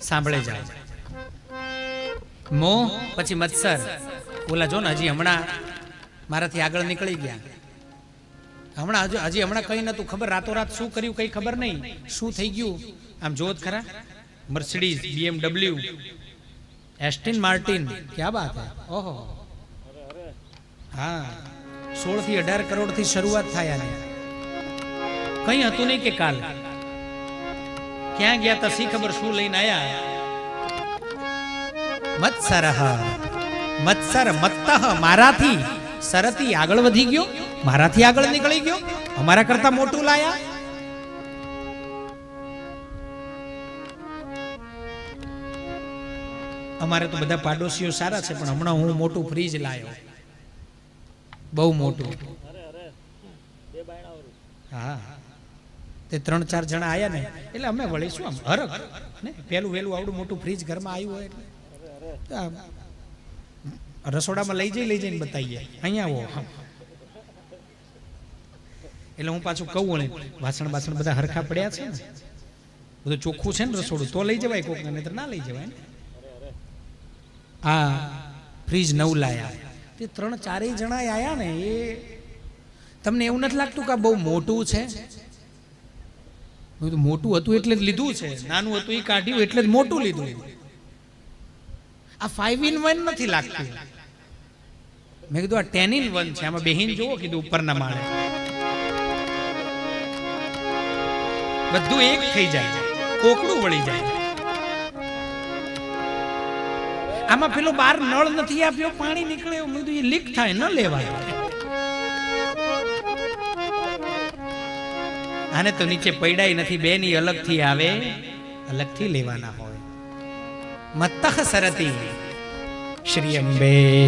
સાંભળે જાઓ મોહ, પછી મત્સર. ઓલા જો ને હજી હમણાં મારાથી આગળ નીકળી ગયા. હમણાં હજુ હજી હમણાં કઈ નતું ખબર, રાતોરાત શું કર્યું કંઈ ખબર નહીં. શું થઈ ગયું? આમ જોત ખરા. Mercedes, BMW, Aston Martin. ક્યાં બાત હે? ઓહો. હા સોળથી અઢાર કરોડથી શરૂઆત થાય આની કંઈ હતું નહીં કે કાલ. ક્યાં ગયા તા સી ખબર શું લઈને આયા? મત્સર. મત્સર મત્તહ મારાથી. સરતી આગળ વધી ગયો? મારાથી આગળ નીકળી ગયો? અમારા કરતા મોટું લાયા? અમારે તો બધા પાડોશીઓ સારા છે, પણ હમણાં હું મોટું ફ્રીજ લાયો. બહુ મોટું. હા. તે ત્રણ ચાર જણા આયા ને, એટલે અમે વળીશું આમ હરક ને? પહેલું વેલું આવડું મોટું ફ્રીજ ઘરમાં આવ્યું હોય એટલે. રસોડામાં લઈ જઈ, લઈ જઈને બતાવીએ. અહીંયા આવો એટલે હું પાછું કહું ને વાસણ બાસણ બધા હરખા પડ્યા છે ને? બધું ચોખ્ખું છે ને રસોડું? તો લઈ જવાય કોક નહીં ના લઈ જવાય ને? આ ફ્રીજ નવ લાયા. તે ત્રણ ચારેય જણા આયા ને, એ તમને એવું નથી લાગતું કે બહુ મોટું છે? મોટું હતું એટલે જ લીધું છે. નાનું હતું એ કાઢ્યું એટલે જ મોટું લીધું. આ ફાઈવ ઇન વન નથી લાગતું. મેં કીધું આ ટેન ઇન વન છે. આમાં બેહીન જોવો, કીધું ઉપરના માળે. બધું એક થઈ જાય. કોકડું વળી જાય. આમાં પેલો બાર નળ નથી આપ્યો, પાણી નીકળે એવું. બધું એ લીક થાય, ન લેવાય. આને તો નીચે પૈડાય નથી બે ની અલગથી આવે. અલગથી લેવાના હોય. મત્તખ સરતી. શ્રી અંબે.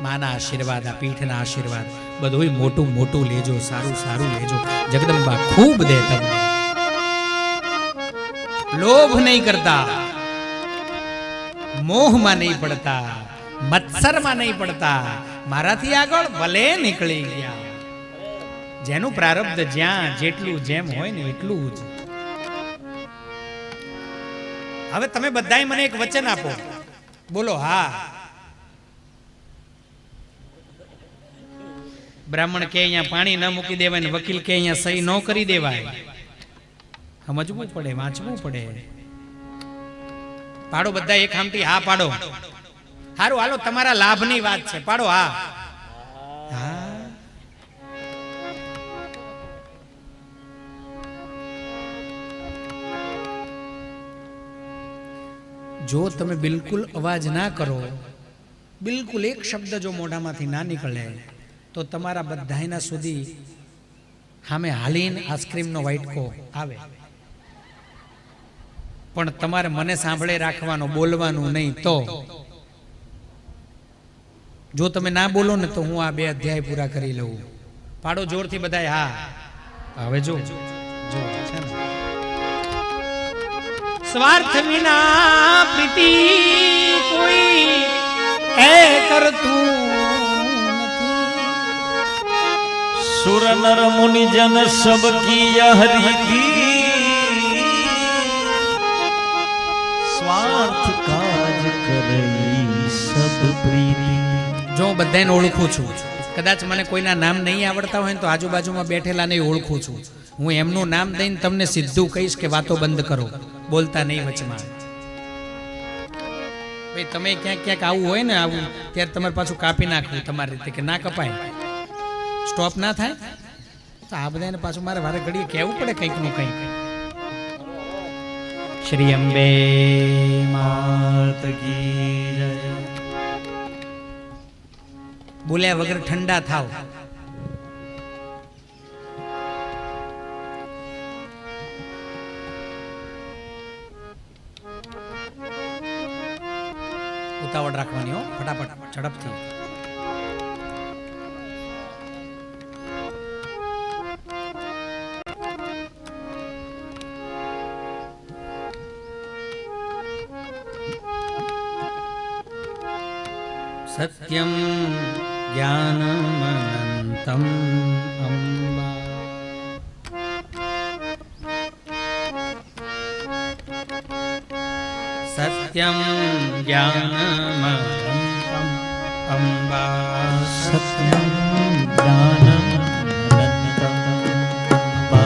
માના આશીર્વાદ, આ પીઠના આશીર્વાદ. બધું મોટું મોટું લેજો, સારું સારું લેજો. જગદંબા ખૂબ દે તમને. લોભ નહીં કરતા. મોહમાં નહીં પડતા. મત્સરમાં નહીં પડતા. મારાથી આગળ ભલે નીકળી ગયા. જેનું પ્રારબ્ધ જ્યાં જેટલું જેમ હોય ને એટલું જ. હવે તમે બધાય મને એક વચન આપો. બોલો, હા. બ્રાહ્મણ કે અહીંયા પાણી ન મૂકી દેવાય ને વકીલ કે અહીંયા સહી ન કરી દેવાય. સમજવું પડે, વાંચવું પડે. પાડો બધા એક હામટી હા પાડો. સારું હાલો, તમારા લાભની વાત છે. પાડો, હા. જો તમે બિલકુલ અવાજ ના કરો, બિલકુલ એક શબ્દ જો મોઢામાંથી ના નીકળે, તો તમારા બધાયના સુધી સામે હાલીન આઈસ્ક્રીમનો વાઇટકો આવે. પણ તમારે મને સાંભળે રાખવાનો, બોલવાનું નહીં તો. જો તમે ના બોલો ને તો હું આ બે અધ્યાય પૂરા કરી લઉં. પાડો જોરથી બધાય હા. હવે જો. સ્વાર્થ વિના પ્રીતિ કોઈ એ કરતું સુર નર મુનિ જન સબ કી હરિતી. સ્વાર્થ કાજ કરી સબ પ્રીતિ. જો હું બધાને ઓળખું છું, કદાચ મને કોઈના નામ નહીં આવડતા હોય ને તો આજુબાજુમાં બેઠેલાને ઓળખું છું. હું એમનું નામ દઈને તમને સીધું કહીશ કે વાતો બંધ કરો. બોલતા નહીં વચમાં. ભાઈ, તમે ક્યાંક ક્યાંક આવું હોય ને આવું, ત્યારે તમારે પાછું કાપી નાખવું તમારી રીતે કે ના કપાય. સ્ટોપ ના થાય? તો આ બધાને પાછું મારે વારે ઘડીએ કહેવું પડે કંઈકનું કંઈક. શ્રી અંબે માત કી બોલ્યા વગર ઠંડા થાવ. ઉતાવળ રાખવાની હો ફટાફટ ઝડપથી. सत्यं ज्ञानमनन्तम् अम्बा सत्यं ज्ञानमनन्तम् अम्बा सत्यं ज्ञानम् अनन्तम् अम्बा